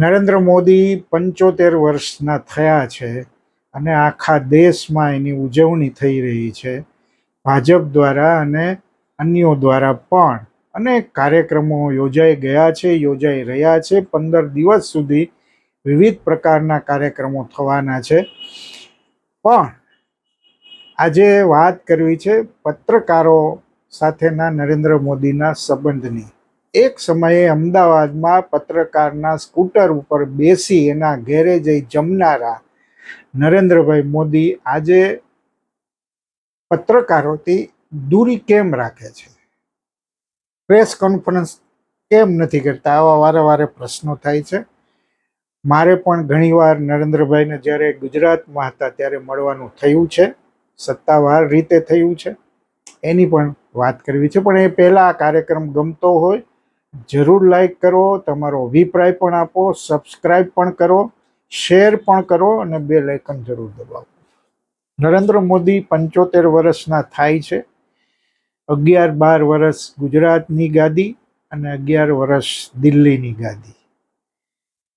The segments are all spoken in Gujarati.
નરેન્દ્ર મોદી પંચોતેર વર્ષના થયા છે અને આખા દેશમાં એની ઉજવણી થઈ રહી છે. ભાજપ દ્વારા અને અન્યો દ્વારા પણ અનેક કાર્યક્રમો યોજાઈ ગયા છે, યોજાઈ રહ્યા છે. પંદર દિવસ સુધી વિવિધ પ્રકારના કાર્યક્રમો થવાના છે. પણ આજે વાત કરવી છે પત્રકારો સાથેના નરેન્દ્ર મોદીના સંબંધની. એક સમયે અમદાવાદમાં પત્રકારના સ્કૂટર ઉપર બેસી એના ઘેરે જઈ જમનારા નરેન્દ્રભાઈ મોદી આજે પત્રકારોથી દૂરી કેમ રાખે છે? પ્રેસ કોન્ફરન્સ કેમ નથી કરતા? આવા વારે વારે પ્રશ્નો થાય છે. મારે પણ ઘણીવાર નરેન્દ્રભાઈને જ્યારે ગુજરાતમાં હતા ત્યારે મળવાનું થયું છે. સત્તાવાર રીતે થયું છે. એની પણ વાત કરવી છે. પણ એ પહેલાં આ કાર્યક્રમ ગમતો હોય જરૂર લાઈક કરો, તમારો અભિપ્રાય પણ આપો સબસ્ક્રાઈબ પણ કરો શેર પણ કરો અને બે લાઇકન જરૂર દબાવો. નરેન્દ્ર મોદી પંચોતેર વર્ષના થાય છે. અગિયાર બાર વર્ષ ગુજરાતની ગાદી અને અગિયાર વર્ષ દિલ્હીની ગાદી.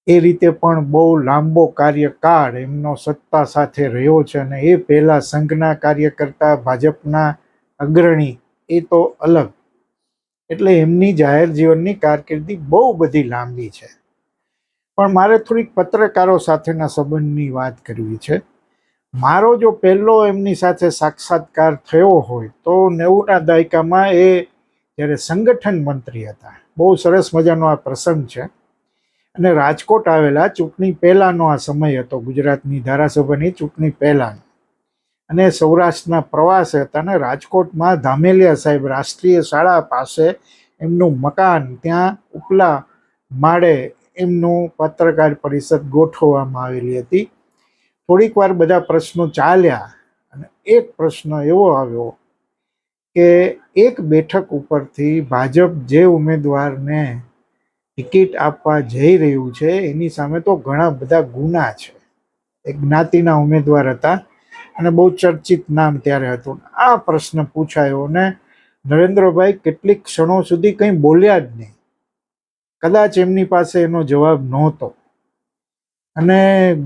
એ રીતે પણ બહુ લાંબો કાર્યકાળ એમનો સત્તા સાથે રહ્યો છે અને એ પહેલાં સંઘના કાર્યકર્તા, ભાજપના અગ્રણી, એ તો અલગ. એટલે એમની જાહેર જીવનની કારકિર્દી બહુ બધી લાંબી છે. પણ મારે થોડીક પત્રકારો સાથેના સંબંધની વાત કરવી છે. મારો જો પહેલો એમની સાથે સાક્ષાત્કાર થયો હોય, તો નેવુંના દાયકામાં એ જ્યારે સંગઠન મંત્રી હતા. બહુ સરસ મજાનો આ પ્રસંગ છે. અને રાજકોટ આવેલા ચૂંટણી પહેલાંનો આ સમય હતો ગુજરાતની ધારાસભાની ચૂંટણી પહેલાંનો. અને સૌરાષ્ટ્રના પ્રવાસે હતા ને રાજકોટમાં ધામેલિયા સાહેબ રાષ્ટ્રીય શાળા પાસે એમનું મકાન ત્યાં ઉપલા માળે એમનું પત્રકાર પરિષદ ગોઠવવામાં આવેલી હતી. થોડીક વાર બધા પ્રશ્નો ચાલ્યા અને એક પ્રશ્ન એવો આવ્યો કે એક બેઠક ઉપરથી ભાજપ જે ઉમેદવારને ટિકિટ આપવા જઈ રહ્યું છે, એની સામે તો ઘણા બધા ગુના છે. એક જ્ઞાતિના ઉમેદવાર હતા. અને બહુ ચર્ચિત નામ ત્યારે હતું. આ પ્રશ્ન પૂછાયો ને નરેન્દ્રભાઈ કેટલીક ક્ષણો સુધી કંઈ બોલ્યા જ નહીં. કદાચ એમની પાસે એનો જવાબ નહોતો. અને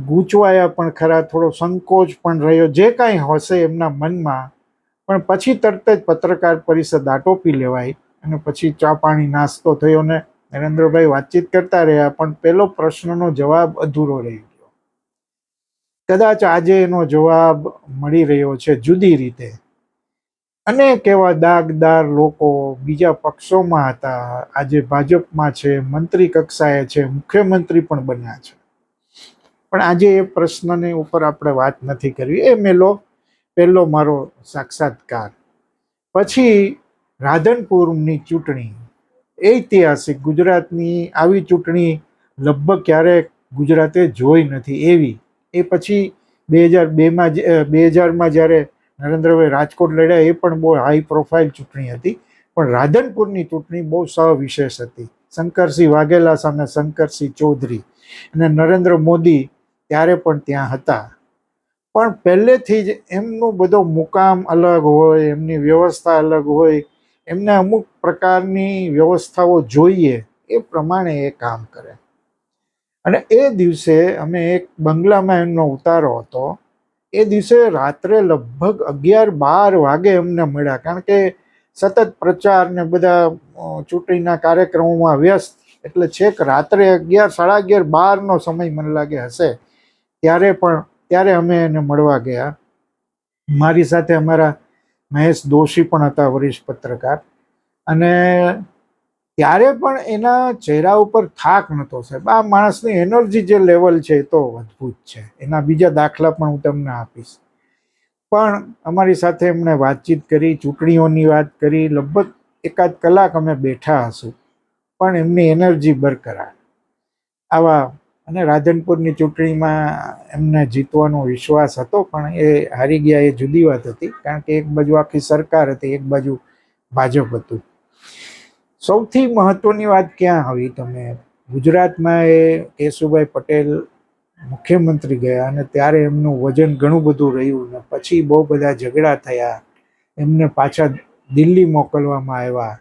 ગૂંચવાયા પણ ખરા, થોડો સંકોચ પણ રહ્યો. જે કાંઈ હશે એમના મનમાં, પણ પછી તરત જ પત્રકાર પરિષદ આટોપી લેવાય અને પછી ચા પાણી નાસ્તો થયો ને નરેન્દ્રભાઈ વાતચીત કરતા રહ્યા. પણ પેલો પ્રશ્નનો જવાબ અધૂરો રહી ગયો કદાચ આજે એનો જવાબ મળી રહ્યો છે જુદી રીતે. અનેક એવા દાગદાર લોકો બીજા પક્ષોમાં હતા. આજે ભાજપમાં છે, મંત્રી કક્ષાએ છે, મુખ્યમંત્રી પણ બન્યા છે. પણ આજે એ પ્રશ્નની ઉપર આપણે વાત નથી કરવી. એ મેલો, પહેલો મારો સાક્ષાત્કાર. પછી રાધનપુરની ચૂંટણી. ઐતિહાસિક ગુજરાતની આવી ચૂંટણી લગભગ ક્યારેક ગુજરાતે જોઈ નથી. એવી એ પછી બે હજાર બેમાં બે હજારમાં જ્યારે નરેન્દ્રભાઈ રાજકોટ લડ્યા, એ પણ બહુ હાઈ પ્રોફાઇલ ચૂંટણી હતી. પણ રાધનપુરની ચૂંટણી બહુ સવિશેષ હતી. શંકરસિંહ વાઘેલા સામે શંકરસિંહ ચૌધરી અને નરેન્દ્ર મોદી ત્યારે પણ ત્યાં હતા. પણ પહેલેથી જ એમનું બધો મુકામ અલગ હોય, એમની વ્યવસ્થા અલગ હોય, એમને અમુક પ્રકારની વ્યવસ્થાઓ જોઈએ, એ પ્રમાણે એ કામ કરે. અને એ દિવસે અમે એક બંગલામાં એમનો ઉતારો હતો. એ દિવસે રાત્રે લગભગ અગિયાર બાર વાગે અમને મળ્યા કારણ કે સતત પ્રચાર ને બધા ચૂંટણીના કાર્યક્રમોમાં વ્યસ્ત. એટલે છેક રાત્રે અગિયાર, સાડા અગિયાર બારનો સમય મને લાગે હશે. ત્યારે પણ, ત્યારે અમે એને મળવા ગયા. મારી સાથે અમારા મહેશ દોશી પણ હતા, વરિષ્ઠ પત્રકાર. અને ત્યારે પણ એના ચહેરા ઉપર થાક નહોતો સાહેબ. આ માણસની એનર્જી જે લેવલ છે એ તો અદ્ભુત છે. એના બીજા દાખલા પણ હું તમને આપીશ. પણ અમારી સાથે એમણે વાતચીત કરી, ચૂંટણીઓની વાત કરી, લગભગ એકાદ કલાક અમે બેઠા હશું, પણ એમની એનર્જી બરકરાર. આવા અને રાધનપુરની ચૂંટણીમાં એમને જીતવાનો વિશ્વાસ હતો, પણ એ હારી ગયા એ જુદી વાત હતી, કારણ કે એક બાજુ આખી સરકાર હતી, એક બાજુ ભાજપ હતું. સૌથી મહત્વની વાત ક્યાં આવી? તમે ગુજરાતમાં એ કેશુભાઈ પટેલ મુખ્યમંત્રી ગયા અને ત્યારે એમનું વજન ઘણું બધું રહ્યું ને પછી બહુ બધા ઝઘડા થયા. એમને પાછા દિલ્હી મોકલવામાં આવ્યા.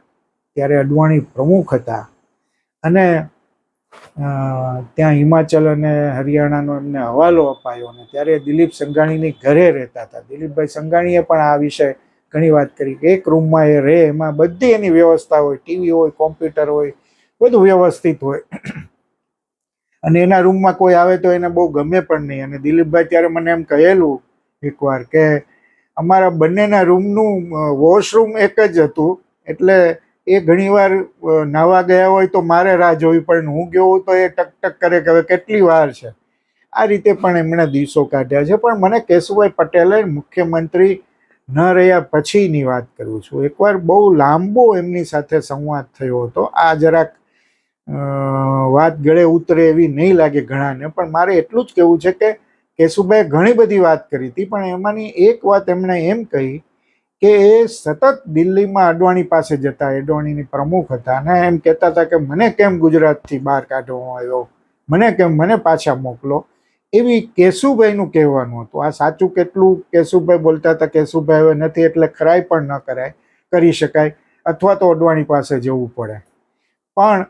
ત્યારે અડવાણી પ્રમુખ હતા. અને ત્યાં હિમાચલ અને હરિયાણાનો એમને હવાલો અપાયો અને ત્યારે દિલીપ સંઘાણીની ઘરે રહેતા હતા. દિલીપભાઈ સંઘાણીએ પણ આ વિશે ઘણી વાત કરી. કે એક રૂમમાં એ રહે, એમાં બધી એની વ્યવસ્થા હોય ટીવી હોય કોમ્પ્યુટર હોય, બધું વ્યવસ્થિત હોય. અને એના રૂમમાં કોઈ આવે તો એને બહુ ગમે પણ નહીં. અને દિલીપભાઈ ત્યારે મને એમ કહેલું એકવાર કે અમારા બંનેના રૂમનું વોશરૂમ એક જ હતું. એટલે એ ઘણીવાર નાવા ગયા હોય તો મારે રાહ જોવી પડે હું ગયો તો એ ટક ટક કરે કે હવે કેટલી વાર છે. આ રીતે પણ એમણે દિવસો કાઢ્યા છે. પણ મને કેશુભાઈ પટેલે મુખ્યમંત્રી ન રહ્યા પછીની વાત કરું છું. એકવાર બહુ લાંબો એમની સાથે સંવાદ થયો હતો. આ જરાક વાત ગળે ઉતરે એવી નહીં લાગે ઘણાને, પણ મારે એટલું જ કહેવું છે કે કેશુભાઈ ઘણી બધી વાત કરી હતી, પણ એમાંની એક વાત એમણે એમ કહી કે એ સતત દિલ્હીમાં અડવાણી પાસે જતા, અડવાણીની પ્રમુખ હતા અને એમ કહેતા હતા કે, મને કેમ ગુજરાતથી બહાર કાઢવામાં આવ્યો? મને કેમ, મને પાછા મોકલો? એવી કેશુભાઈનું કહેવાનું હતું. આ સાચું કેટલું કેશુભાઈ બોલતા હતા, કેશુભાઈ હવે નથી એટલે ખરાઈ પણ ન કરાય, કરી શકાય અથવા તો અડવાણી પાસે જવું પડે. પણ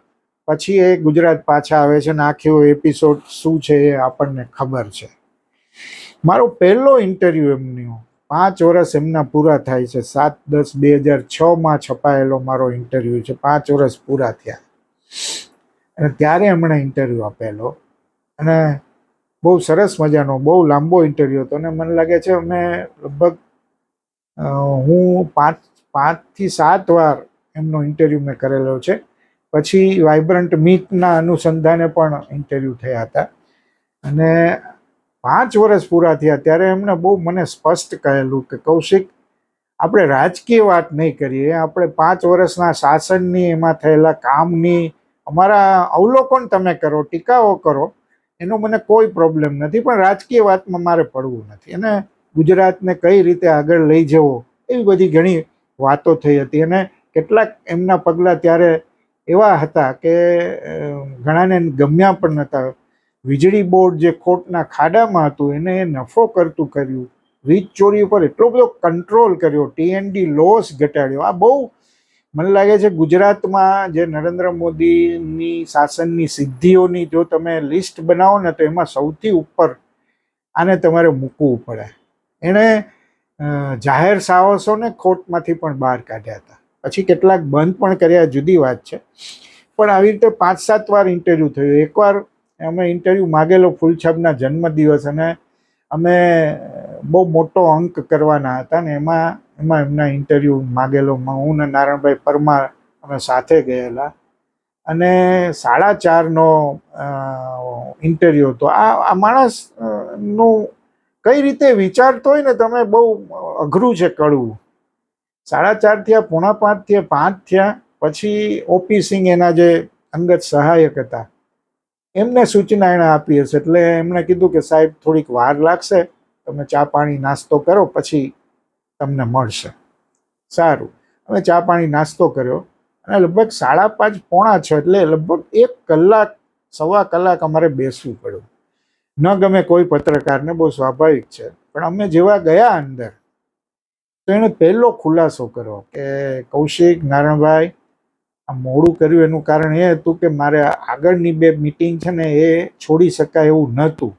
પછી એ ગુજરાત પાછા આવે છે ને આખો એપિસોડ શું છે એ આપણને ખબર છે. મારો પહેલો ઇન્ટરવ્યૂ એમનો, પાંચ વર્ષ એમના પૂરા થાય છે. સાત દસ બે હજાર છમાં છપાયેલો મારો ઇન્ટરવ્યૂ છે. પાંચ વર્ષ પૂરા થયા. અને ત્યારે એમણે ઇન્ટરવ્યૂ આપેલો. અને બહુ સરસ મજાનો, બહુ લાંબો ઇન્ટરવ્યૂ હતો. અને મને લાગે છે અમે લગભગ હું પાંચ, પાંચથી સાત વાર એમનો ઇન્ટરવ્યૂ મેં કરેલો છે. પછી વાઇબ્રન્ટ મીટના અનુસંધાને પણ ઇન્ટરવ્યૂ થયા હતા. અને પાંચ વર્ષ પૂરા થયા, ત્યારે એમણે બહુ મને સ્પષ્ટ કહેલું કે, કૌશિક, આપણે રાજકીય વાત નહીં કરીએ. આપણે પાંચ વર્ષના શાસનની, એમાં થયેલા કામની, અમારા અવલોકન તમે કરો, ટીકાઓ કરો. એનો મને કોઈ પ્રોબ્લેમ નથી, પણ રાજકીય વાતમાં મારે પડવું નથી. અને ગુજરાતને કઈ રીતે આગળ લઈ જવો, એવી બધી ઘણી વાતો થઈ હતી. અને કેટલાક એમના પગલાં ત્યારે એવા હતા કે ઘણાને ગમ્યા પણ નહોતા વીજળી બોર્ડ જે ખોટના ખાડામાં હતું, એને એ નફો કરતું કર્યું. વીજ ચોરી ઉપર એટલો બધો કંટ્રોલ કર્યો. ટીએનડી લોસ ઘટાડ્યો. આ બહુ મને લાગે છે ગુજરાતમાં જે નરેન્દ્ર મોદીની શાસનની સિદ્ધિઓની જો તમે લિસ્ટ બનાવો ને તો એમાં સૌથી ઉપર આને તમારે મૂકવું પડે. એણે જાહેર સાહસોને ખોટમાંથી પણ બહાર કાઢ્યા હતા. પછી કેટલાક બંધ પણ કર્યા, જુદી વાત છે. પણ આવી રીતે પાંચ સાત વાર ઇન્ટરવ્યૂ થયું. એકવાર અમે ઇન્ટરવ્યૂ માગેલો ફૂલછાબના જન્મદિવસ અને અમે બહુ મોટો અંક કરવાના હતા ને એમાં એમાં એમના ઇન્ટરવ્યૂ માગેલો હું ને નારાયણભાઈ પરમાર અમે સાથે ગયેલા. અને સાડા ચારનો ઇન્ટરવ્યૂ હતો. આ આ માણસનું કઈ રીતે વિચારતો હોય ને તમે બહુ અઘરું છે કળવું સાડા ચાર થયા, પોણા પાંચ થયા પાંચ થયા, પછી ઓપી સિંહ એના જે અંગત સહાયક હતા, એમને સૂચના એણે આપી હશે. એટલે એમણે કીધું કે સાહેબ થોડીક વાર લાગશે, તમે ચા પાણી નાસ્તો કરો, પછી તમને મળશે. સારું. અમે ચા પાણી નાસ્તો કર્યો. અને લગભગ સાડા પાંચ પોણા છ એટલે લગભગ એક કલાક, સવા કલાક અમારે બેસવું પડ્યું. ન ગમે કોઈ પત્રકારને, બહુ સ્વાભાવિક છે. પણ અમે જેવા ગયા અંદર, તો એણે પહેલો ખુલાસો કર્યો કે કૌશિક નારાયણભાઈ, આ મોડું કર્યું એનું કારણ એ હતું કે મારે આગળની બે મિટિંગ છે ને એ છોડી શકાય એવું નહોતું.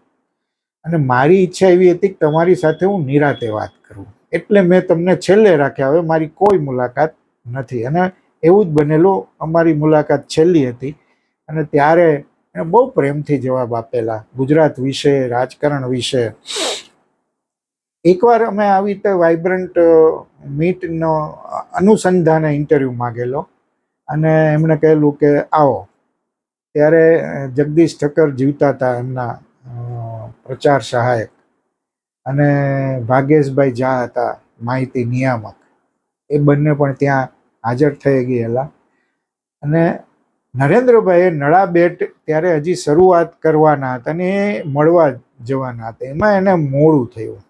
અને મારી ઈચ્છા એવી હતી કે તમારી સાથે હું નિરાતે વાત કરું. એટલે મેં તમને છેલ્લે રાખ્યા. હવે મારી કોઈ મુલાકાત નથી. અને એવું જ બનેલું અમારી મુલાકાત છેલ્લી હતી. અને ત્યારે એણે બહુ પ્રેમથી જવાબ આપેલા ગુજરાત વિશે, રાજકારણ વિશે. એકવાર અમે આવી રીતે વાઇબ્રન્ટ મીટનો અનુસંધાને ઇન્ટરવ્યૂ માગેલો. અને એમણે કહેલું કે, આવો. ત્યારે જગદીશ ઠક્કર જીવતા હતા એમના પ્રચાર સહાયક. અને ભાગેશભાઈ ઝા હતા, માહિતી નિયામક. એ બંને પણ ત્યાં હાજર થઈ ગયેલા. અને નરેન્દ્રભાઈએ નળાબેટ ત્યારે હજી શરૂઆત કરવાના હતા અને એ મળવા જવાના હતા. એમાં એને મોડું થયું.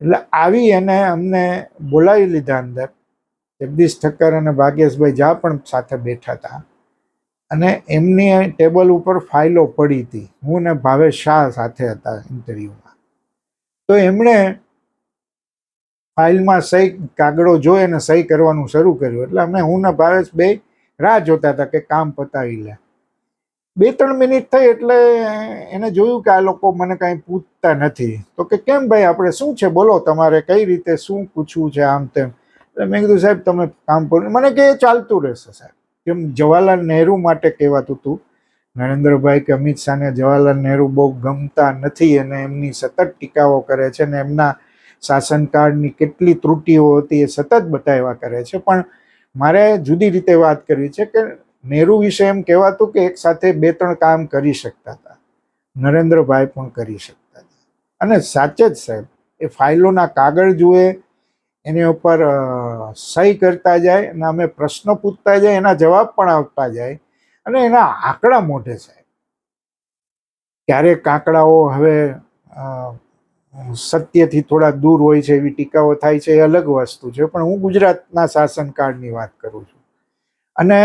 એટલે આવી એને અમને બોલાવી લીધા અંદર. જગદીશ ઠક્કર અને ભાગ્યેશભાઈ ઝા પણ સાથે બેઠા હતા. અને એમની ટેબલ ઉપર ફાઇલો પડી હતી. હું ને ભાવેશ શાહ સાથે હતા ઇન્ટરવ્યૂમાં તો એમણે ફાઇલમાં સહી કાગળો જોઈ અને સહી કરવાનું શરૂ કર્યું. એટલે અમે હું ને ભાવેશ બે રાહ જોતા હતા કે કામ પતાવી લે. બે ત્રણ મિનિટ થઈ એટલે એને જોયું કે આ લોકો મને કાંઈ પૂછતા નથી. તો કે કેમ ભાઈ આપણે શું છે? બોલો તમારે કઈ રીતે શું પૂછવું છે આમ તેમ. એટલે મેં કીધું, સાહેબ, તમે કામ પર. મને કે ચાલતું રહેશે, સાહેબ. કેમ જવાહરલાલ નહેરુ માટે કહેવાતું હતું નરેન્દ્રભાઈ કે અમિત શાહને જવાહરલાલ નહેરુ બહુ ગમતા નથી અને એમની સતત ટીકાઓ કરે છે અને એમના શાસનકાળની કેટલી ત્રુટીઓ હતી એ સતત બતાવ્યા કરે છે. પણ મારે જુદી રીતે વાત કરવી છે કે નહેરુ વિશે એમ કહેવાતું કે એક સાથે બે ત્રણ કામ કરી શકતા હતા. નરેન્દ્રભાઈ પણ કરી શકતા હતા. અને સાચે જ સાહેબ, એ ફાઇલોના કાગળ જુએ, એની ઉપર સહી કરતા જાય અને અમે પ્રશ્નો પૂછતા જાય, એના જવાબ પણ આવતા જાય. અને એના આંકડા મોઢે સાહેબ ક્યારેક આંકડાઓ હવે સત્યથી થોડા દૂર હોય છે એવી ટીકાઓ થાય છે એ અલગ વસ્તુ છે, પણ હું ગુજરાતના શાસનકાળની વાત કરું છું. અને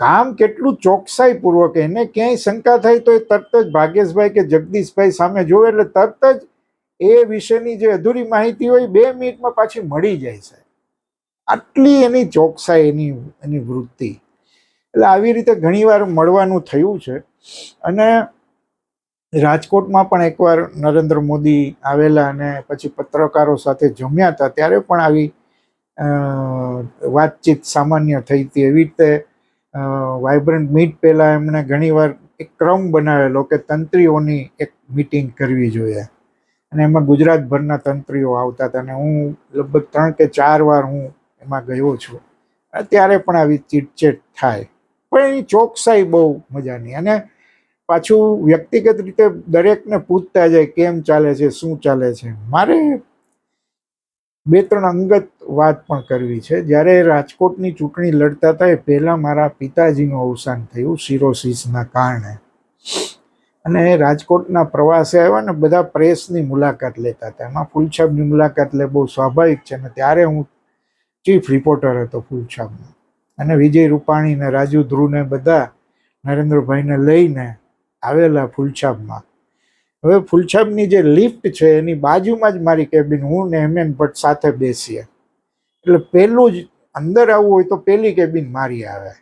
કામ કેટલું ચોકસાઈપૂર્વક એને ક્યાંય શંકા થાય તો એ તરત જ ભાગ્યેશભાઈ કે જગદીશભાઈ સામે જોવે એટલે તરત જ એ વિશેની જે અધૂરી માહિતી હોય બે મિનિટમાં પાછી મળી જાય છે. આટલી એની ચોકસાઈ, એની એની વૃત્તિ. એટલે આવી રીતે ઘણીવાર મળવાનું થયું છે. અને રાજકોટમાં પણ એકવાર નરેન્દ્ર મોદી આવેલા અને પછી પત્રકારો સાથે જમ્યા હતા, ત્યારે પણ આવી વાતચીત સામાન્ય થઈ હતી. એવી રીતે વાઇબ્રન્ટ મીટ પહેલાં એમણે ઘણીવાર એક ક્રમ બનાવેલો કે તંત્રીઓની એક મિટિંગ કરવી જોઈએ. અને એમાં ગુજરાતભરના તંત્રીઓ આવતા હતા અને હું લગભગ ત્રણ કે ચાર વાર હું એમાં ગયો છું. ત્યારે પણ આવી ચીટચેટ થાય. પણ એની ચોકસાઈ બહુ મજાની. અને પાછું વ્યક્તિગત રીતે દરેકને પૂછતા જાય કેમ ચાલે છે, શું ચાલે છે. મારે બે ત્રણ અંગત વાત પણ કરવી છે. જ્યારે રાજકોટની ચૂંટણી લડતા હતા એ પહેલાં મારા પિતાજીનું અવસાન થયું સિરોસિસના કારણે. અને રાજકોટના પ્રવાસે આવ્યા ને બધા પ્રેસની મુલાકાત લેતા હતા. એમાં ફૂલછાબની મુલાકાત લે બહુ સ્વાભાવિક છે. ને ત્યારે હું ચીફ રિપોર્ટર હતો ફૂલછાપનો અને વિજય રૂપાણીને રાજુ ધ્રુવને બધા નરેન્દ્રભાઈને લઈને આવેલા ફૂલછાબમાં હવે ફૂલછાબની જે લિફ્ટ છે, એની બાજુમાં જ મારી કેબિન હું ને હેમેન ભટ્ટ સાથે બેસીએ. એટલે પહેલું જ અંદર આવવું હોય તો પહેલી કેબિન મારી આવે.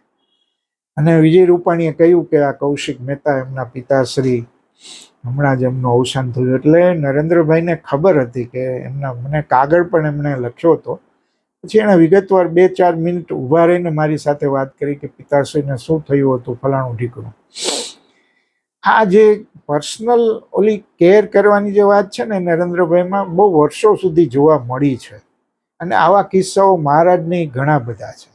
અને વિજય રૂપાણીએ કહ્યું કે આ કૌશિક મહેતા એમના પિતાશ્રી, હમણાં જ એમનું અવસાન થયું. એટલે નરેન્દ્રભાઈને ખબર હતી કે એમના, મને કાગળ પણ એમણે લખ્યો હતો. પછી એણે વિગતવાર બે ચાર મિનિટ ઊભા રહીને મારી સાથે વાત કરી કે, પિતાશ્રીને શું થયું હતું ફલાણું ઢીકણું? આ જે પર્સનલ ઓલી કેર કરવાની જે વાત છે ને, નરેન્દ્રભાઈમાં બહુ વર્ષો સુધી જોવા મળી છે. અને આવા કિસ્સાઓ મહારાજની ઘણા બધા છે.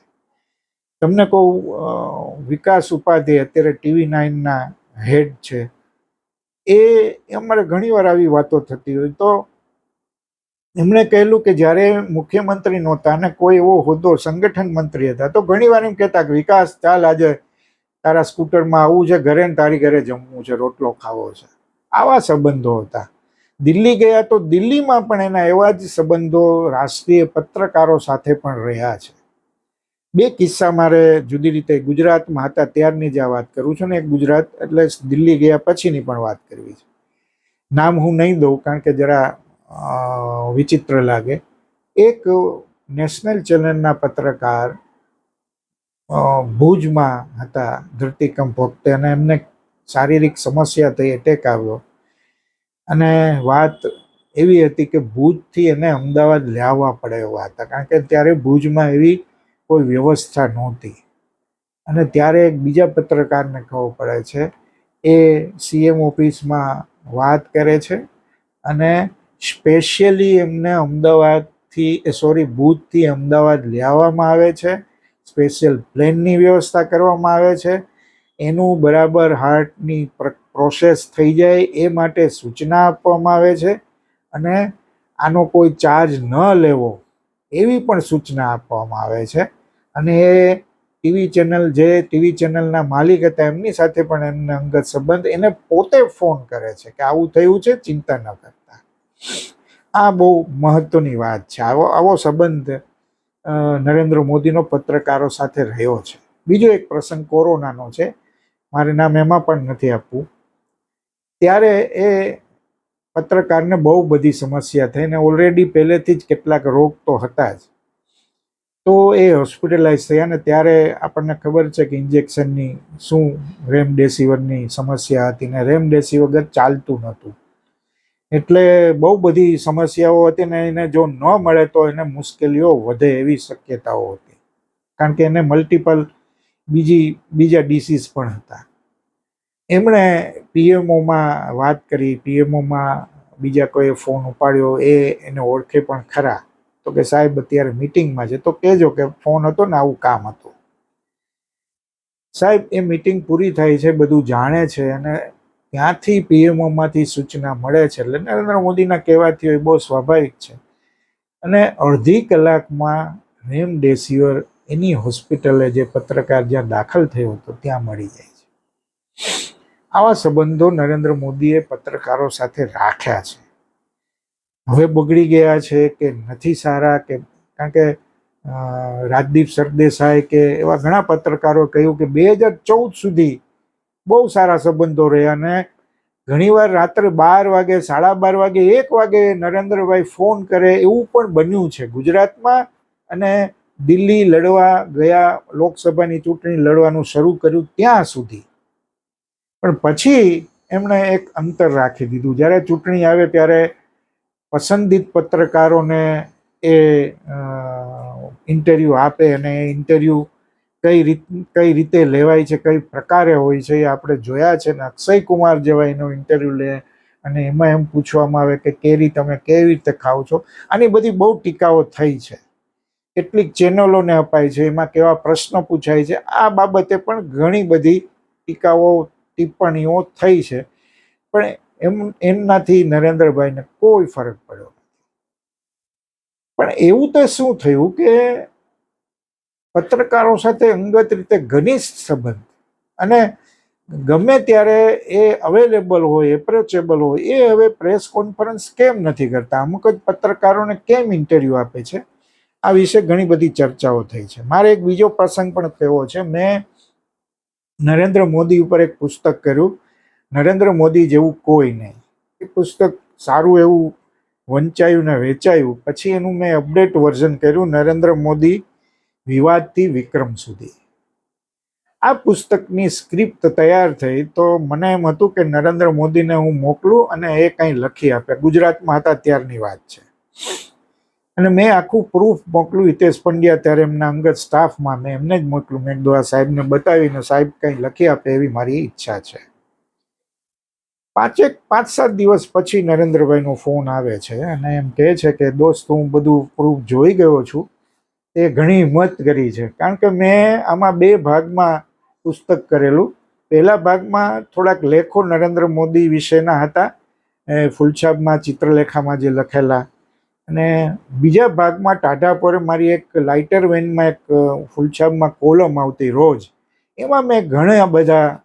તમને કહું વિકાસ ઉપાધ્યાય અત્યારે ટીવી નાઇનના હેડ છે. એ અમારે ઘણીવાર આવી વાતો થતી હોય તો એમણે કહેલું કે જ્યારે મુખ્યમંત્રી નહોતા અને કોઈ એવો હોદ્દો સંગઠન મંત્રી હતા, તો ઘણીવાર એમ કહેતા કે, વિકાસ, ચાલ આજે તારા સ્કૂટરમાં આવવું છે, ઘરે ને તારી ઘરે જમવું છે, રોટલો ખાવો છે. આવા સંબંધો હતા. દિલ્હી ગયા તો દિલ્હીમાં પણ એના એવા જ સંબંધો રાષ્ટ્રીય પત્રકારો સાથે પણ રહ્યા છે. બે કિસ્સા મારે જુદી રીતે ગુજરાતમાં હતા, ત્યારની જ આ વાત કરું છું ને, એક ગુજરાત એટલે દિલ્હી ગયા પછીની પણ વાત કરવી છે. નામ હું નહીં દઉં, કારણ કે જરા વિચિત્ર લાગે. એક નેશનલ ચેનલના પત્રકાર ભુજમાં હતા, ધરતીકંપ વખતે, અને એમને શારીરિક સમસ્યા થઈ એટેક આવ્યો. અને વાત એવી હતી કે ભુજથી એને અમદાવાદ લાવવા પડે એવા હતા, કારણ કે ત્યારે ભુજમાં એવી કોઈ વ્યવસ્થા નહોતી. અને ત્યારે એક બીજા પત્રકારને ખબર પડે છે, એ સીએમ ઓફિસમાં વાત કરે છે, અને સ્પેશિયલી એમને અમદાવાદથી સોરી, ભૂજથી અમદાવાદ લાવવામાં આવે છે. સ્પેશિયલ પ્લેનની વ્યવસ્થા કરવામાં આવે છે. એનું બરાબર હાર્ટની પ્રોસેસ થઈ જાય એ માટે સૂચના આપવામાં આવે છે અને આનો કોઈ ચાર્જ ન લેવો એવી પણ સૂચના આપવામાં આવે છે. અને એ ટીવી ચેનલ જે ટીવી ચેનલના માલિક હતા એમની સાથે પણ એમને અંગત સંબંધ, એને પોતે ફોન કરે છે કે આવું થયું છે, ચિંતા ન કરતા આ બહુ મહત્વની વાત છે. આવો આવો સંબંધ નરેન્દ્ર મોદીનો પત્રકારો સાથે રહ્યો છે. બીજો એક પ્રસંગ કોરોનાનો છે. મારે નામ એમાં પણ નથી આપવું. ત્યારે એ પત્રકારને બહુ બધી સમસ્યા થઈ ને ઓલરેડી પહેલેથી જ કેટલાક રોગ તો હતા જ. તો એ હોસ્પિટલાઇઝ થયા ને ત્યારે આપણને ખબર છે કે ઇન્જેક્શનની શું રેમડેસિવરની સમસ્યા હતી ને રેમડેસિવિર ચાલતું નહોતું. એટલે બહુ બધી સમસ્યાઓ હતી ને એને જો ન મળે તો એને મુશ્કેલીઓ વધે એવી શક્યતાઓ હતી. કારણ કે એને મલ્ટિપલ બીજી, બીજા ડિસીઝ પણ હતા. એમણે પીએમઓમાં વાત કરી, પીએમઓમાં બીજા કોઈએ ફોન ઉપાડ્યો, એ એને ઓળખે પણ ખરા. તો કે સાહેબ, અત્યારે મિટિંગમાં છે. તો કહેજો કે ફોન હતો ને આવું કામ હતું. સાહેબ, એ મિટિંગ પૂરી થાય છે, બધું જાણે છે અને ત્યાંથી પીએમઓમાંથી સૂચના મળે છે. એટલે નરેન્દ્ર મોદીના કહેવાથી હોય બહુ સ્વાભાવિક છે. અને અડધી કલાકમાં રેમડેસિવિર એની હોસ્પિટલે જે પત્રકાર જ્યાં દાખલ થયો હતો, ત્યાં મળી જાય છે. આવા સંબંધો નરેન્દ્ર મોદીએ પત્રકારો સાથે રાખ્યા છે. હવે બગડી ગયા છે કે નથી સારા કે, કારણ કે રાજદીપ સરદેસાઈ કે એવા ઘણા પત્રકારો કહ્યું કે બે હજાર ચૌદ સુધી બહુ સારા સંબંધો રહ્યા અને ઘણીવાર રાત્રે બાર વાગે, સાડા બાર વાગે, એક વાગે નરેન્દ્રભાઈ ફોન કરે એવું પણ બન્યું છે. ગુજરાતમાં અને દિલ્હી લડવા ગયા, લોકસભાની ચૂંટણી લડવાનું શરૂ કર્યું ત્યાં સુધી. પણ પછી એમણે એક અંતર રાખી દીધું. જ્યારે ચૂંટણી આવે ત્યારે પસંદિત પત્રકારોને એ ઇન્ટરવ્યૂ આપે અને એ ઇન્ટરવ્યૂ કઈ રીત, કઈ રીતે લેવાય છે, કઈ પ્રકારે હોય છે એ આપણે જોયા છે ને અક્ષય કુમાર જેવા એનો ઇન્ટરવ્યૂ લે અને એમાં એમ પૂછવામાં આવે કે કેરી તમે કેવી રીતે ખાઓ છો? આની બધી બહુ ટીકાઓ થઈ છે. કેટલીક ચેનલોને અપાય છે, એમાં કેવા પ્રશ્નો પૂછાય છે, આ બાબતે પણ ઘણી બધી ટીકાઓ, ટિપ્પણીઓ થઈ છે. પણ એમ, એમનાથી નરેન્દ્રભાઈને કોઈ ફરક પડ્યો નથી. પણ એવું તો શું થયું કે પત્રકારો સાથે અંગત રીતે ઘનિષ્ઠ સંબંધ. અને ગમે ત્યારે એ અવેલેબલ હોય એપ્રોચેબલ હોય, એ હવે પ્રેસ કોન્ફરન્સ કેમ નથી કરતા? અમુક જ પત્રકારોને કેમ ઇન્ટરવ્યૂ આપે છે? આ વિશે ઘણી બધી ચર્ચાઓ થઈ છે. મારે એક બીજો પ્રસંગ પણ કહેવો છે. મેં નરેન્દ્ર મોદી ઉપર એક પુસ્તક કર્યું. નરેન્દ્ર મોદી જેવું કોઈ નહીં. એ પુસ્તક સારું એવું વંચાયું ને વેચાયું. પછી એનું મેં અપડેટ વર્ઝન કર્યું. નરેન્દ્ર મોદી વિવાદથી વિક્રમ સુધી. આ પુસ્તકની સ્ક્રિપ્ટ તૈયાર થઈ તો મને એમ હતું કે નરેન્દ્ર મોદીને હું મોકલું અને એ કંઈ લખી આપે. ગુજરાતમાં હતા ત્યારની વાત છે. અને મેં આખું પ્રૂફ મોકલું, હિતેશ પંડ્યા ત્યારે એમના અંગત સ્ટાફમાં મેં એમને જ મોકલું. મેં દ્વારા સાહેબને બતાવીને સાહેબ કંઈ લખી આપે એવી મારી ઈચ્છા છે. પાંચેક પાંચ સાત દિવસ પછી નરેન્દ્રભાઈનો ફોન આવે છે અને એમ કહે છે કે, દોસ્ત, હું બધું પ્રૂફ જોઈ ગયો છું. એ ઘણી હિંમત કરી છે. કારણ કે મેં આમાં બે ભાગમાં પુસ્તક કરેલું. પહેલા ભાગમાં થોડાક લેખો નરેન્દ્ર મોદી વિશેના હતા. એ ફૂલછાપમાં ચિત્રલેખામાં જે લખેલા. અને બીજા ભાગમાં ટાટા પર મારી એક લાઇટર વેનમાં એક ફૂલછાબમાં કોલમ આવતી રોજ. એમાં મેં ઘણા બધા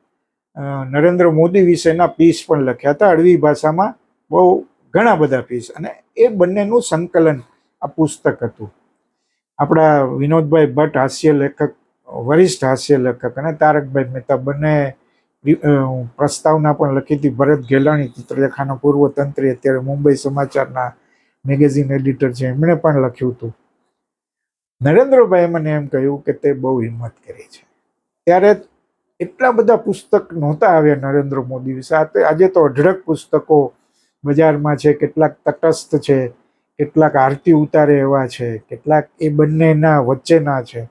નરેન્દ્ર મોદી વિશેના પીસ પણ લખ્યા હતા. અળવી ભાષામાં બહુ ઘણા બધા પીસ અને એ બંનેનું સંકલન આ પુસ્તક હતું. આપણા વિનોદભાઈ ભટ્ટ હાસ્ય લેખક, વરિષ્ઠ હાસ્ય લેખક અને તારકભાઈ મહેતા બંને પ્રસ્તાવના પણ લખી હતી. ભરત ગેલાણી ચિત્રલેખાનો પૂર્વ તંત્રી, અત્યારે મુંબઈ સમાચારના મેગેઝિન એડિટર છે. એમણે પણ લખ્યું હતું. નરેન્દ્રભાઈએ મને એમ કહ્યું કે તે બહુ હિંમત કરી છે. ત્યારે એટલા બધા પુસ્તક નહોતા આવ્યા નરેન્દ્ર મોદી વિશે. આજે તો અઢળક પુસ્તકો બજારમાં છે, કેટલાક તટસ્થ છે. કેટલાક આરતી ઉતારે એવા છે, કેટલાક એ બંનેના વચ્ચેના છે.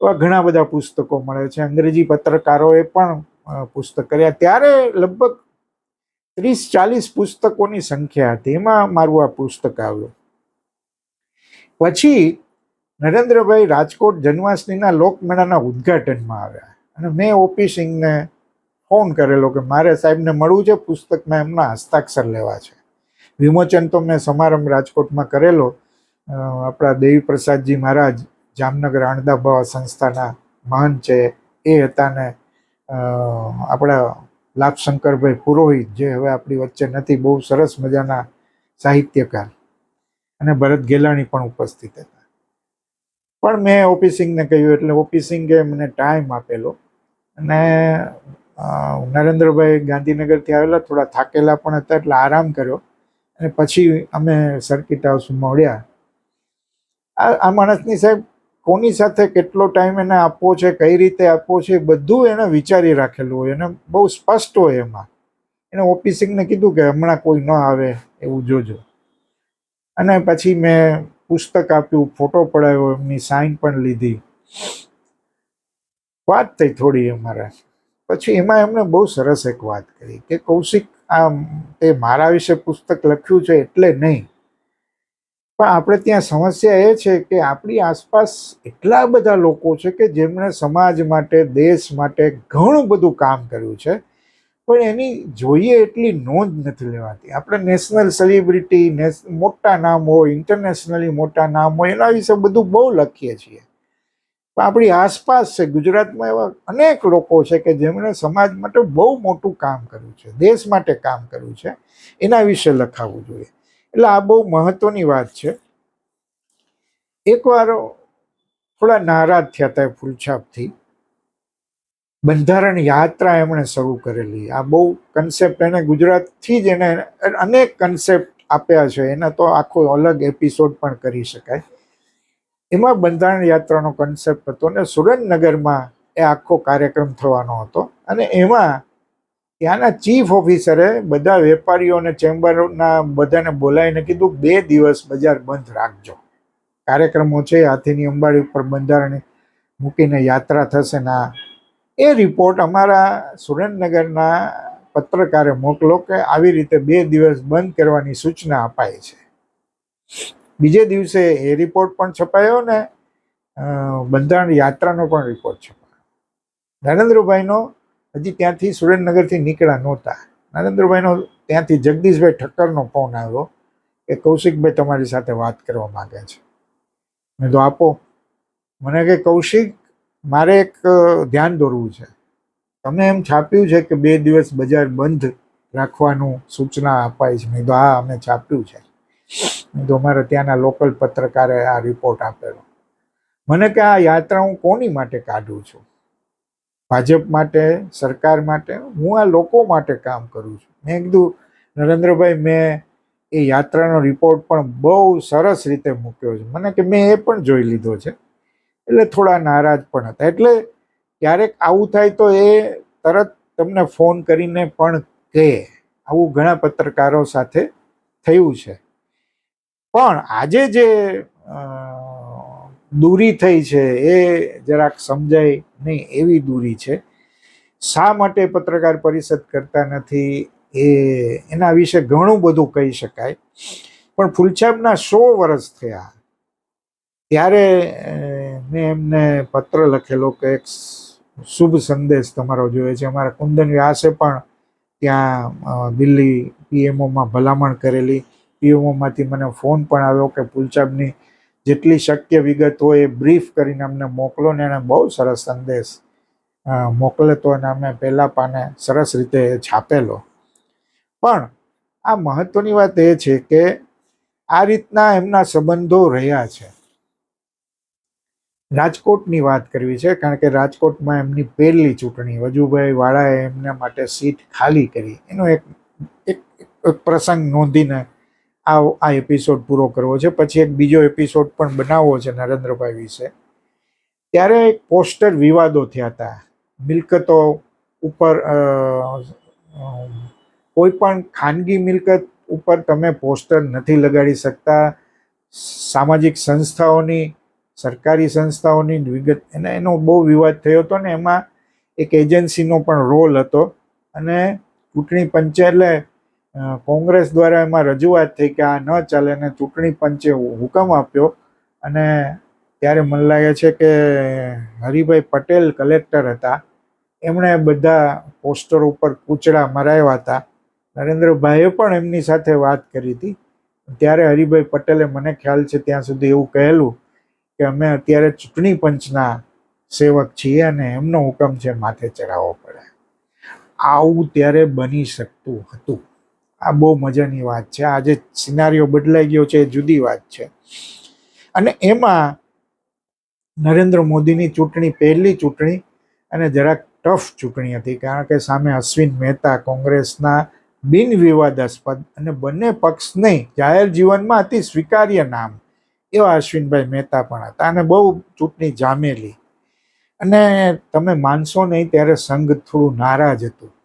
એવા ઘણા બધા પુસ્તકો મળે છે. અંગ્રેજી પત્રકારોએ પણ પુસ્તક કર્યા. ત્યારે લગભગ ત્રીસ ચાલીસ પુસ્તકોની સંખ્યા હતી. એમાં મારું આ પુસ્તક આવ્યું. પછી નરેન્દ્રભાઈ રાજકોટ જન્માષ્ટમીના લોકમેળાના ઉદ્ઘાટનમાં આવ્યા. અને મેં ઓપી સિંહને ફોન કરેલો કે મારે સાહેબને મળવું છે પુસ્તકમાં એમના હસ્તાક્ષર લેવા છે. વિમોચન તો મેં સમારંભ રાજકોટમાં કરેલો. આપણા દેવી પ્રસાદજી મહારાજ જામનગર આણદા ભાવા સંસ્થાના મહાન છે. એ હતા ને આપણા લાભશંકરભાઈ પુરોહિત જે હવે આપણી વચ્ચે નથી, બહુ સરસ મજાના સાહિત્યકાર અને ભરત ગેલાણી પણ ઉપસ્થિત હતા. પણ મેં ઓપી સિંહને કહ્યું એટલે ઓપી સિંગે મને ટાઈમ આપેલો અને નરેન્દ્રભાઈ ગાંધીનગરથી આવેલા, થોડા થાકેલા પણ હતા એટલે આરામ કર્યો. અને પછી અમે સર્કિટ હાઉસમાં મળ્યા. આ આ માણસની સાહેબ કોની સાથે કેટલો ટાઈમ એને આપવો છે, કઈ રીતે આપવો છે બધું એને વિચારી રાખેલું હોય. એને બહુ સ્પષ્ટ હોય એમાં. એને ઓફિસિંગને કીધું કે હમણાં કોઈ ન આવે એવું જોજો. અને પછી મેં પુસ્તક આપ્યું ફોટો પડાવ્યો, એમની સાઈન પણ લીધી. વાત થઈ થોડી અમારે. પછી એમાં એમણે બહુ સરસ એક વાત કરી કે કૌશિક આ એ મારા વિશે પુસ્તક લખ્યું છે એટલે નહીં. પણ આપણે ત્યાં સમસ્યા એ છે કે આપણી આસપાસ એટલા બધા લોકો છે કે જેમણે સમાજ માટે, દેશ માટે ઘણું બધું કામ કર્યું છે, પણ એની જોઈએ એટલી નોંધ નથી લેવાતી. આપણે નેશનલ સેલિબ્રિટી મોટા નામ હોય ઇન્ટરનેશનલી મોટા નામ હોય એના વિશે બધું બહુ લખીએ છીએ. આપણી આસપાસ છે, ગુજરાતમાં એવા અનેક લોકો છે કે જેમણે સમાજ માટે બહુ મોટું કામ કર્યું છે, દેશ માટે કામ કર્યું છે, એના વિશે લખાવવું જોઈએ. એટલે આ બહુ મહત્વની વાત છે. એકવાર થોડા નારાજ થયા હતા ફૂલછાપથી. બંધારણ યાત્રા એમણે શરૂ કરેલી. આ બહુ કન્સેપ્ટ એને ગુજરાતથી જ એને અનેક કન્સેપ્ટ આપ્યા છે. એના તો આખો અલગ એપિસોડ પણ કરી શકાય. એમાં બંધારણ યાત્રાનો કન્સેપ્ટ હતો અને સુરેન્દ્રનગરમાં એ આખો કાર્યક્રમ થવાનો હતો અને એમાં ત્યાંના ચીફ ઓફિસરે બધા વેપારીઓને ચેમ્બરના બધાને બોલાવીને કીધું બે દિવસ બજાર બંધ રાખજો. કાર્યક્રમો છે, હાથીની અંબાડી ઉપર બંધારણ મૂકીને યાત્રા થશે ના એ રિપોર્ટ અમારા સુરેન્દ્રનગરના પત્રકારે મોકલો કે આવી રીતે બે દિવસ બંધ કરવાની સૂચના અપાઈ છે. બીજે દિવસે એ રિપોર્ટ પણ છપાયો ને બંધારણ યાત્રાનો પણ રિપોર્ટ છપાયો. નરેન્દ્રભાઈનો હજી ત્યાંથી સુરેન્દ્રનગરથી નીકળ્યા નહોતા. નરેન્દ્રભાઈનો ત્યાંથી જગદીશભાઈ ઠક્કરનો ફોન આવ્યો કે, કૌશિકભાઈ તમારી સાથે વાત કરવા માંગે છે. મેં તો આપો. મને કે, કૌશિક, મારે એક ધ્યાન દોરવું છે. તમે એમ છાપ્યું છે કે બે દિવસ બજાર બંધ રાખવાનું સૂચના અપાઈ છે. મેં તો હા, અમે છાપ્યું છે. મેં અમારે ત્યાંના લોકલ પત્રકારે આ રિપોર્ટ આપેલો. મને કે આ યાત્રા હું કોની માટે કાઢું છું? ભાજપ માટે, સરકાર માટે? હું આ લોકો માટે કામ કરું છું. મેં કીધું, નરેન્દ્રભાઈ, મેં એ યાત્રાનો રિપોર્ટ પણ બહુ સરસ રીતે મૂક્યો છે. મને કે, મેં એ પણ જોઈ લીધો છે. એટલે થોડા નારાજ પણ હતા. એટલે ક્યારેક આવું થાય તો એ તરત તમને ફોન કરીને પણ કહે. આવું ઘણા પત્રકારો સાથે થયું છે. પણ આજે જે દૂરી થઈ છે એ જરાક સમજાય નહીં એવી દૂરી છે. શા માટે પત્રકાર પરિષદ કરતા નથી એ, એના વિશે ઘણું બધું કહી શકાય. પણ ફૂલછાપના સો વર્ષ થયા. ત્યારે મેં એમને પત્ર લખેલો કે એક શુભ સંદેશ તમારો જોઈએ છે. અમારા કુંદન વ્યાસે પણ ત્યાં દિલ્હી પીએમઓમાં ભલામણ કરેલી. પીએમઓમાંથી મને ફોન પણ આવ્યો કે પુલચાબની જેટલી શક્ય વિગત હોય એ બ્રીફ કરીને અમને મોકલો ને એણે બહુ સરસ સંદેશ અ, મોકલેતો અને અમે પહેલા પાને સરસ રીતે છાપેલો. પણ આ મહત્વની વાત એ છે કે આ રીતના એમના સંબંધો રહ્યા છે. રાજકોટની વાત કરવી છે કારણ કે રાજકોટમાં એમની પહેલી ચૂંટણી વજુભાઈ વાળાએ એમના માટે સીટ ખાલી કરી. એનો એક એક પ્રસંગ નોંધીને આ આ એપિસોડ પૂરો કરવો છે. પછી એક બીજો એપિસોડ પણ બનાવવો છે નરેન્દ્રભાઈ વિશે. ત્યારે એક પોસ્ટર વિવાદો થયા હતા. મિલકતો ઉપર કોઈ પણ ખાનગી મિલકત ઉપર તમે પોસ્ટર નથી લગાડી શકતા. સામાજિક સંસ્થાઓની, સરકારી સંસ્થાઓની વિગત એને એનો બહુ વિવાદ થયો હતો ને એમાં એક એજન્સીનો પણ રોલ હતો. અને ચૂંટણી પંચે એટલે કોંગ્રેસ દ્વારા એમાં રજૂઆત થઈ કે આ ન ચાલે અને ચૂંટણી પંચે હુકમ આપ્યો. અને ત્યારે મને લાગે છે કે હરિભાઈ પટેલ કલેક્ટર હતા. એમણે બધા પોસ્ટર ઉપર કૂચડા મરાવ્યા હતા. નરેન્દ્રભાઈએ પણ એમની સાથે વાત કરી હતી. ત્યારે હરિભાઈ પટેલે મને ખ્યાલ છે ત્યાં સુધી એવું કહેલું કે અમે અત્યારે ચૂંટણી પંચના સેવક છીએ અને એમનો હુકમ છે માથે ચડાવવો પડે. આવું ત્યારે બની શકતું હતું. આ બહુ મજાની વાત છે. આજે સિનારીઓ બદલાઈ ગયો છે જુદી વાત છે. અને એમાં નરેન્દ્ર મોદીની ચૂંટણી પહેલી ચૂંટણી અને જરાક ટફ ચૂંટણી હતી. કારણ કે સામે અશ્વિન મહેતા કોંગ્રેસના બિન વિવાદાસ્પદ અને બંને પક્ષ નહીં, જાહેર જીવનમાં અતિ સ્વીકાર્ય નામ એવા અશ્વિનભાઈ મહેતા પણ હતા અને બહુ ચૂંટણી જામેલી. અને તમે માનશો નહીં, ત્યારે સંઘ થોડું નારાજ હતું.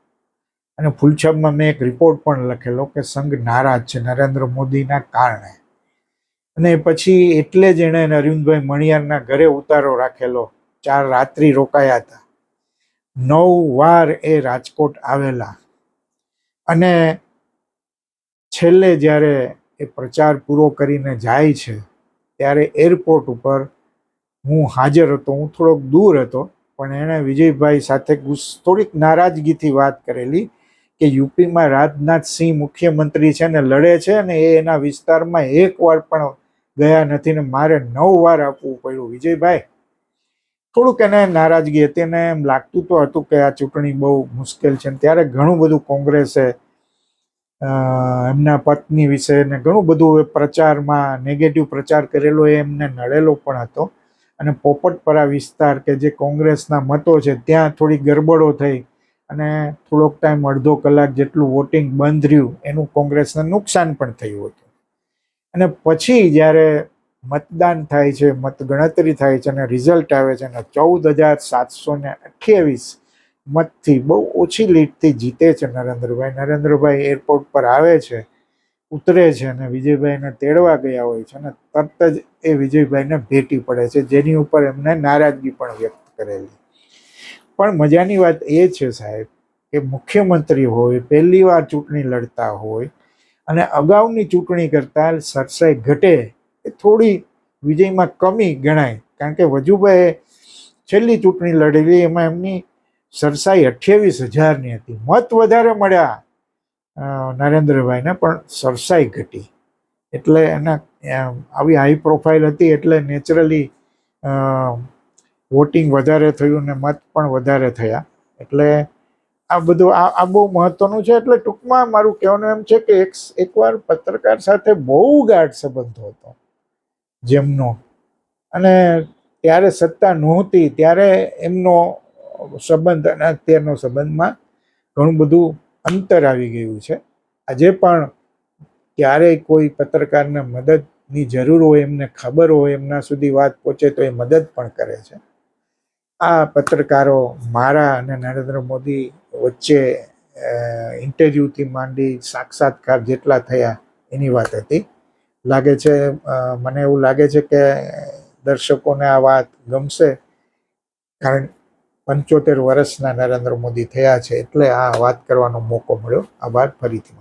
અને ફૂલછાબમાં મેં એક રિપોર્ટ પણ લખેલો કે સંઘ નારાજ છે નરેન્દ્ર મોદીના કારણે. અને પછી એટલે જ એણે અરવિંદભાઈ મણિયારના ઘરે ઉતારો રાખેલો, ચાર રાત્રિ રોકાયા હતા. નવ વાર એ રાજકોટ આવેલા. અને છેલ્લે જ્યારે એ પ્રચાર પૂરો કરીને જાય છે, ત્યારે એરપોર્ટ ઉપર હું હાજર હતો. હું થોડોક દૂર હતો, પણ એણે વિજયભાઈ સાથે થોડીક નારાજગીથી વાત કરેલી કે યુપીમાં રાજનાથસિંહ મુખ્યમંત્રી છે ને લડે છે અને એ એના વિસ્તારમાં એક વાર પણ ગયા નથી ને મારે નવ વાર આપવું પડ્યું. વિજયભાઈ, થોડુંક એને નારાજગી હતી અને એમ લાગતું તો હતું કે આ ચૂંટણી બહુ મુશ્કેલ છે ત્યારે ઘણું બધું કોંગ્રેસે એમના પત્ની વિશે ને ઘણું બધું પ્રચારમાં નેગેટિવ પ્રચાર કરેલો, એ એમને નડેલો પણ હતો. અને પોપટપરા વિસ્તાર કે જે કોંગ્રેસના મતો છે, ત્યાં થોડી ગરબડો થઈ. અને થોડોક ટાઈમ અડધો કલાક જેટલું વોટિંગ બંધ રહ્યું, એનું કોંગ્રેસને નુકસાન પણ થયું હતું. અને પછી જ્યારે મતદાન થાય છે, મતગણતરી થાય છે અને રિઝલ્ટ આવે છે અને ચૌદ હજાર સાતસો ને અઠ્યાવીસ મતથી બહુ ઓછી લીડથી જીતે છે નરેન્દ્રભાઈ. નરેન્દ્રભાઈ એરપોર્ટ પર આવે છે, ઉતરે છે અને વિજયભાઈને તેડવા ગયા હોય છે અને તરત જ એ વિજયભાઈને ભેટી પડે છે, જેની ઉપર એમને નારાજગી પણ વ્યક્ત કરેલી. પણ મજાની વાત એ છે સાહેબ કે મુખ્યમંત્રી હોય, પહેલી વાર ચૂંટણી લડતા હોય અને અગાઉની ચૂંટણી કરતાં સરસાઈ ઘટે એ થોડી વિજયમાં કમી ગણાય. કારણ કે વજુભાઈએ છેલ્લી ચૂંટણી લડેલી, એમાં એમની સરસાઈ અઠ્યાવીસ હજારની હતી. મત વધારે મળ્યા નરેન્દ્રભાઈને પણ સરસાઈ ઘટી. એટલે એના આવી હાઈ પ્રોફાઇલ હતી એટલે નેચરલી વોટિંગ વધારે થયું ને મત પણ વધારે થયા. એટલે આ બધું આ આ બહુ મહત્વનું છે. એટલે ટૂંકમાં મારું કહેવાનું એમ છે કે એક, એકવાર પત્રકાર સાથે બહુ ગાઢ સંબંધ હતો જેમનો. અને ત્યારે સત્તા નહોતી, ત્યારે એમનો સંબંધ અને અત્યારનો સંબંધમાં ઘણું બધું અંતર આવી ગયું છે. આજે પણ ક્યારેય કોઈ પત્રકારને મદદની જરૂર હોય, એમને ખબર હોય, એમના સુધી વાત પહોંચે તો એ મદદ પણ કરે છે. આ પત્રકારો મારા અને નરેન્દ્ર મોદી વચ્ચે ઇન્ટરવ્યૂથી માંડી સાક્ષાત્કાર જેટલા થયા એની વાત હતી. લાગે છે મને એવું લાગે છે કે દર્શકોને આ વાત ગમશે, કારણ પંચોતેર વર્ષના નરેન્દ્ર મોદી થયા છે એટલે આ વાત કરવાનો મોકો મળ્યો. આભાર, ફરીથી